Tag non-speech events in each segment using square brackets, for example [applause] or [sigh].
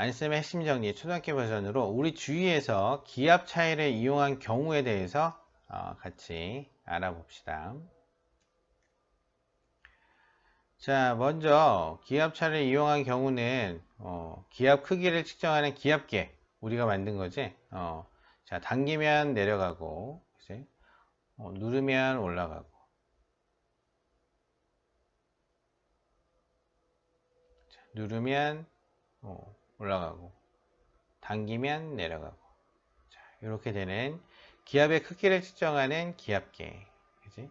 안쌤의 핵심 정리 초등학교 버전으로 우리 주위에서 기압 차이를 이용한 경우에 대해서 어, 같이 알아봅시다. 자, 먼저 기압 차이를 이용한 경우는 어, 기압 크기를 측정하는 기압계 우리가 만든 거지. 어, 자, 당기면 내려가고, 그치? 어, 누르면 올라가고. 자, 누르면 어, 올라가고, 당기면 내려가고. 자, 이렇게 되는 기압의 크기를 측정하는 기압계. 그지?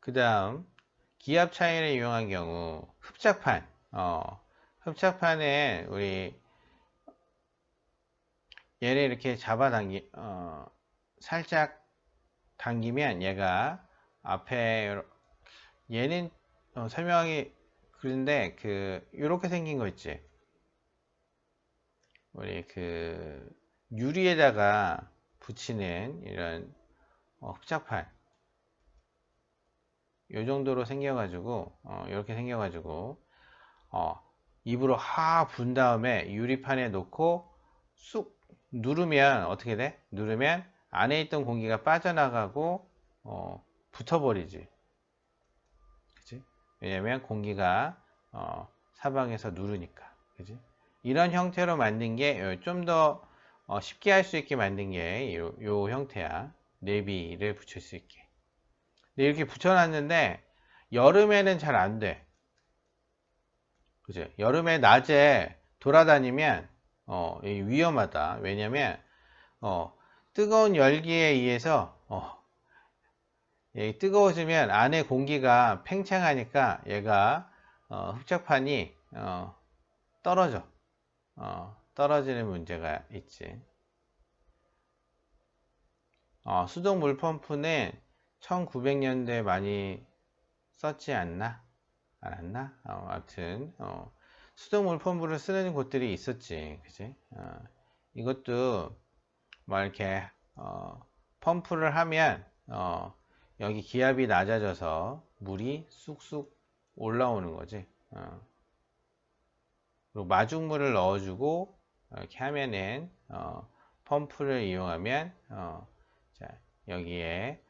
그 다음, 기압 차이를 이용한 경우, 흡착판. 어, 흡착판에 우리 얘를 이렇게 잡아당기, 어, 살짝 당기면 얘가 앞에 얘는 어, 설명하기 그런데 그 이렇게 생긴 거 있지. 우리 그 유리에다가 붙이는 이런 어, 흡착판. 요 정도로 생겨가지고 어, 이렇게 생겨가지고 어, 입으로 하 분 다음에 유리판에 놓고 쑥 누르면 어떻게 돼? 누르면 안에 있던 공기가 빠져나가고 어, 붙어버리지. 왜냐면 공기가 어, 사방에서 누르니까. 그치? 이런 형태로 만든 게 좀더 어, 쉽게 할 수 있게 만든 게 요, 요 형태야. 내비를 붙일 수 있게. 근데 이렇게 붙여놨는데 여름에는 잘 안 돼. 그죠? 여름에 낮에 돌아다니면 어, 위험하다. 왜냐면 어, 뜨거운 열기에 의해서 어, 뜨거워지면 안에 공기가 팽창하니까 얘가 어, 흡착판이 어, 떨어져. 어, 떨어지는 문제가 있지. 어, 수동 물펌프는 1900년대에 많이 썼지 않나? 알았나? 어, 아무튼 어, 수동 물펌프를 쓰는 곳들이 있었지, 그지? 어, 이것도 뭐 이렇게 어, 펌프를 하면 어, 여기 기압이 낮아져서 물이 쑥쑥 올라오는 거지. 어. 그리고 마중물을 넣어주고 이렇게 하면은 어, 펌프를 이용하면 어, 자, 여기에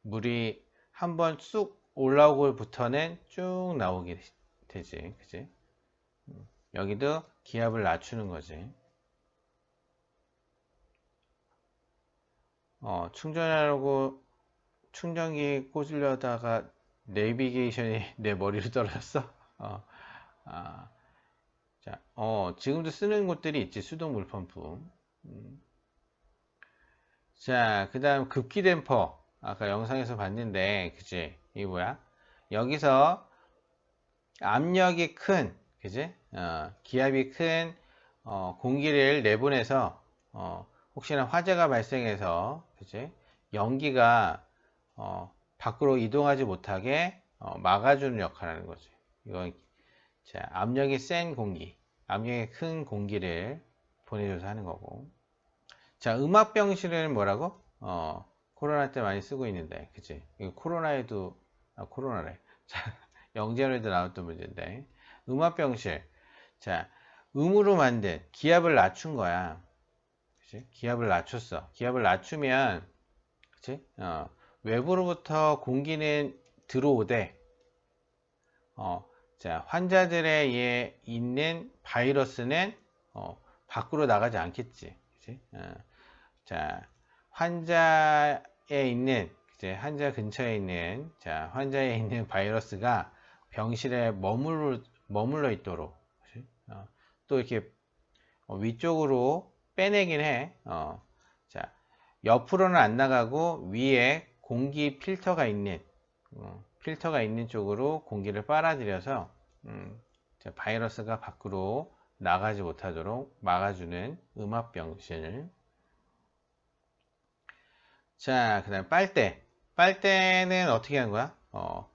물이 한번 쑥 올라오고부터는 쭉 나오게 되지, 그지? 음, 여기도 기압을 낮추는 거지. 어, 충전하려고 충전기 꽂으려다가 내비게이션이 [laughs] 내 머리로 떨어졌어. 어, 아, 자, 어, 지금도 쓰는 곳들이 있지, 수동 물펌프. 음. 자, 그 다음 급기 댐퍼. 아까 영상에서 봤는데, 그지? 이게 뭐야? 여기서 압력이 큰, 그지? 어, 기압이 큰 어, 공기를 내보내서 어, 혹시나 화재가 발생해서, 그지? 연기가 어, 밖으로 이동하지 못하게 어, 막아주는 역할을 하는 거지. 이건 자, 압력이 센 공기, 압력이 큰 공기를 보내줘서 하는 거고. 자, 음압병실은 뭐라고? 어, 코로나 때 많이 쓰고 있는데, 그치? 이거 코로나에도, 아, 코로나래. [laughs] 자, 영재로에도 나왔던 문제인데. 음압병실. 자, 음으로 만든 기압을 낮춘 거야. 그치? 기압을 낮췄어. 기압을 낮추면, 그치? 어, 외부로부터 공기는 들어오되, 어, 자, 환자들에 있는 바이러스는 어, 밖으로 나가지 않겠지. 어, 자, 환자에 있는 이제 환자 근처에 있는 자, 환자에 있는 [laughs] 바이러스가 병실에 머물러, 머물러 있도록 어, 또 이렇게 어, 위쪽으로 빼내긴 해. 어, 자, 옆으로는 안 나가고 위에 공기 필터가 있는 어, 필터가 있는 쪽으로 공기를 빨아들여서 음, 바이러스가 밖으로 나가지 못하도록 막아주는 음압병실 자, 그 다음 빨대. 빨대는 어떻게 하는 거야? 어,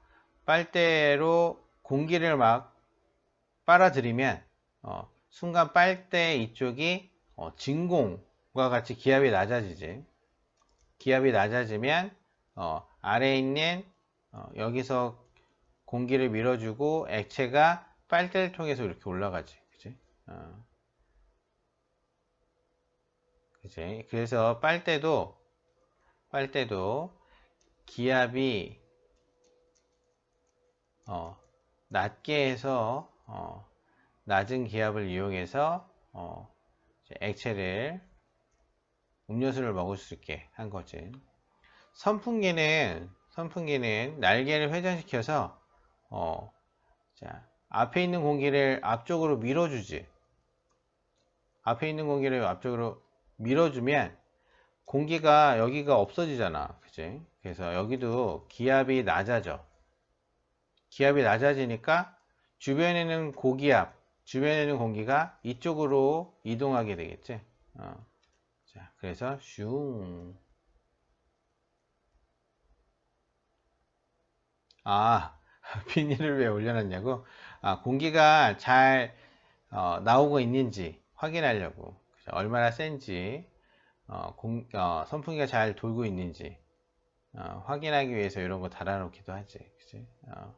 빨대로 공기를 막 빨아들이면 어, 순간 빨대 이쪽이 어, 진공과 같이 기압이 낮아지지. 기압이 낮아지면 어, 아래에 있는 어, 여기서 공기를 밀어주고 액체가 빨대를 통해서 이렇게 올라가지. 그지? 어. 그지? 그래서 빨대도, 빨대도 기압이, 어, 낮게 해서, 어, 낮은 기압을 이용해서, 어, 액체를, 음료수를 먹을 수 있게 한 거지. 선풍기는, 선풍기는 날개를 회전시켜서, 어, 자, 앞에 있는 공기를 앞쪽으로 밀어주지. 앞에 있는 공기를 앞쪽으로 밀어주면 공기가 여기가 없어지잖아. 그지? 그래서 여기도 기압이 낮아져. 기압이 낮아지니까 주변에는 고기압, 주변에는 공기가 이쪽으로 이동하게 되겠지. 어. 자, 그래서 슝. 아, [laughs] 비닐을 왜 올려놨냐고? 아, 공기가 잘 어, 나오고 있는지 확인하려고. 얼마나 센지, 어, 공, 어, 선풍기가 잘 돌고 있는지 어, 확인하기 위해서 이런 거 달아놓기도 하지. 그치? 어,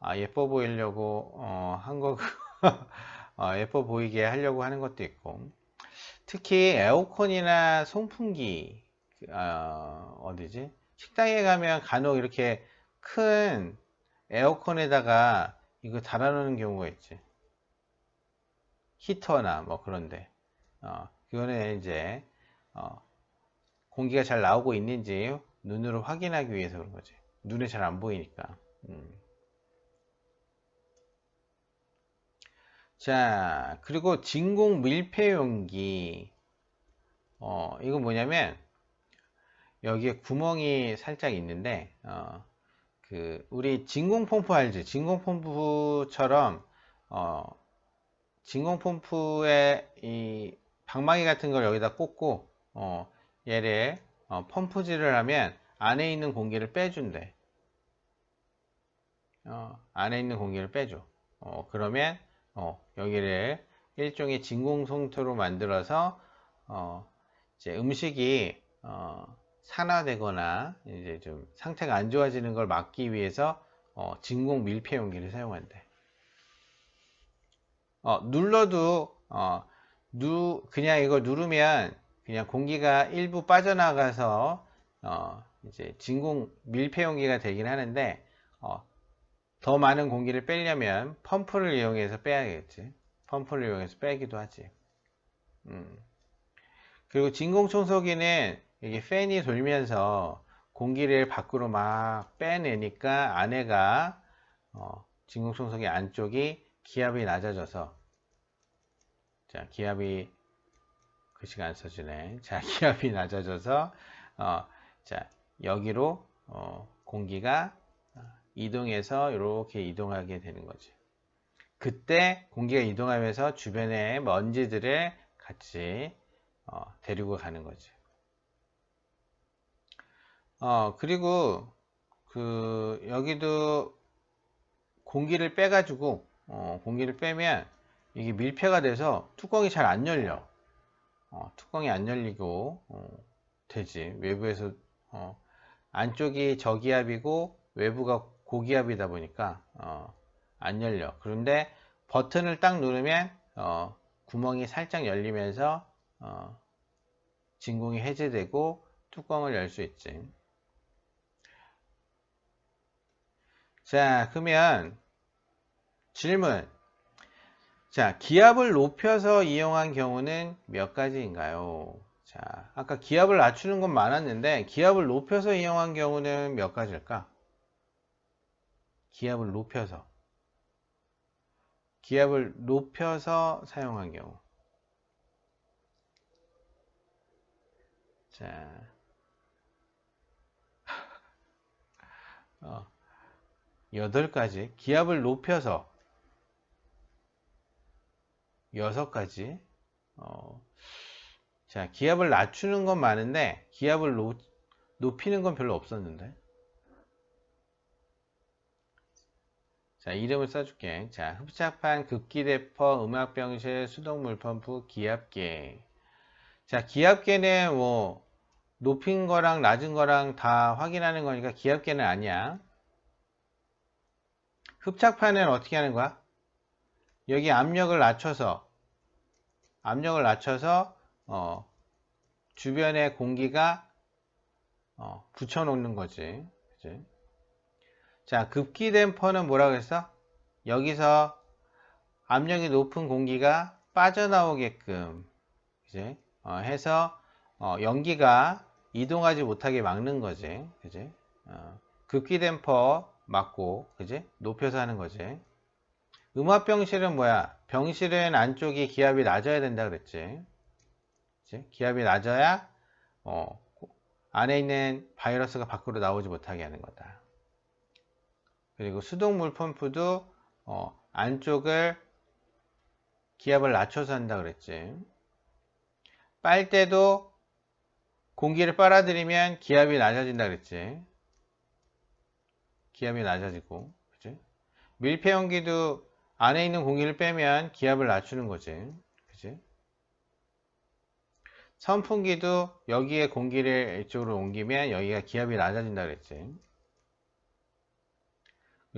아, 예뻐 보이려고 어, 한 거, [laughs] 어, 예뻐 보이게 하려고 하는 것도 있고. 특히 에어컨이나 송풍기, 어, 어디지? 식당에 가면 간혹 이렇게 큰 에어컨에다가 이거 달아놓는 경우가 있지. 히터나 뭐 그런데. 어, 그거는 이제, 어, 공기가 잘 나오고 있는지 눈으로 확인하기 위해서 그런 거지. 눈에 잘 안 보이니까. 음. 자, 그리고 진공 밀폐용기. 어, 이거 뭐냐면, 여기에 구멍이 살짝 있는데, 어, 그, 우리 진공 펌프 알지? 진공 펌프처럼, 어, 진공 펌프에 이 방망이 같은 걸 여기다 꽂고, 어, 얘를 어, 펌프질을 하면 안에 있는 공기를 빼준대. 어, 안에 있는 공기를 빼줘. 어, 그러면 어, 여기를 일종의 진공 송토로 만들어서 어, 이제 음식이 어, 산화되거나 이제 좀 상태가 안 좋아지는 걸 막기 위해서 어, 진공 밀폐 용기를 사용한대. 어, 눌러도 어, 누 그냥 이거 누르면 그냥 공기가 일부 빠져나가서 어, 이제 진공 밀폐 용기가 되긴 하는데 어, 더 많은 공기를 빼려면 펌프를 이용해서 빼야겠지. 펌프를 이용해서 빼기도 하지. 음. 그리고 진공 청소기는 이게 팬이 돌면서 공기를 밖으로 막 빼내니까 안에가 어, 진공 청소기 안쪽이 기압이 낮아져서 자 기압이 글씨가 안 써지네. 자 [laughs] 기압이 낮아져서 어, 자 여기로 어, 공기가 이동해서 이렇게 이동하게 되는 거지. 그때 공기가 이동하면서 주변의 먼지들을 같이 어, 데리고 가는 거지. 어, 그리고 그 여기도 공기를 빼가지고 어, 공기를 빼면 이게 밀폐가 돼서 뚜껑이 잘 안 열려. 어, 뚜껑이 안 열리고 어, 되지. 외부에서 어, 안쪽이 저기압이고 외부가 고기압이다 보니까 어, 안 열려. 그런데 버튼을 딱 누르면 어, 구멍이 살짝 열리면서 어, 진공이 해제되고 뚜껑을 열 수 있지. 자, 그러면 질문. 자, 기압을 높여서 이용한 경우는 몇 가지인가요? 자, 아까 기압을 낮추는 건 많았는데 기압을 높여서 이용한 경우는 몇 가지일까? 기압을 높여서 기압을 높여서 사용한 경우 자 [laughs] 어, 8가지 기압을 높여서 6가지 어, 자 기압을 낮추는 건 많은데 기압을 노, 높이는 건 별로 없었는데 자, 이름을 써줄게. 자, 흡착판, 급기대퍼, 음압병실, 수동물펌프, 기압계. 자, 기압계는 뭐, 높인 거랑 낮은 거랑 다 확인하는 거니까 기압계는 아니야. 흡착판은 어떻게 하는 거야? 여기 압력을 낮춰서 압력을 낮춰서 어, 주변에 공기가 어, 붙여 놓는 거지. 그치? 자, 급기 댐퍼는 뭐라고 했어? 여기서 압력이 높은 공기가 빠져나오게끔 이제 어, 해서 어, 연기가 이동하지 못하게 막는 거지. 그지? 어, 급기 댐퍼 막고, 그지? 높여서 하는 거지. 음압 병실은 뭐야? 병실은 안쪽이 기압이 낮아야 된다 그랬지. 그치? 기압이 낮아야 어, 안에 있는 바이러스가 밖으로 나오지 못하게 하는 거다. 그리고 수동물 펌프도 어, 안쪽을 기압을 낮춰서 한다 그랬지. 빨대도 공기를 빨아들이면 기압이 낮아진다 그랬지. 기압이 낮아지고, 그치? 밀폐 용기도 안에 있는 공기를 빼면 기압을 낮추는 거지. 그치? 선풍기도 여기에 공기를 이쪽으로 옮기면 여기가 기압이 낮아진다 그랬지.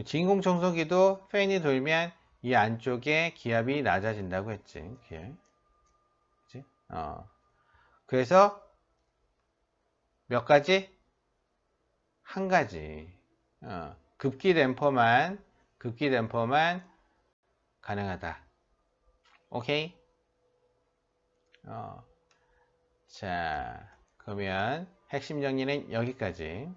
진공청소기도 팬이 돌면 이 안쪽에 기압이 낮아진다고 했지. 그치? 어. 그래서 몇 가지? 한 가지. 어. 급기 댐퍼만, 급기 댐퍼만 가능하다. 오케이? 어. 자, 그러면 핵심 정리는 여기까지.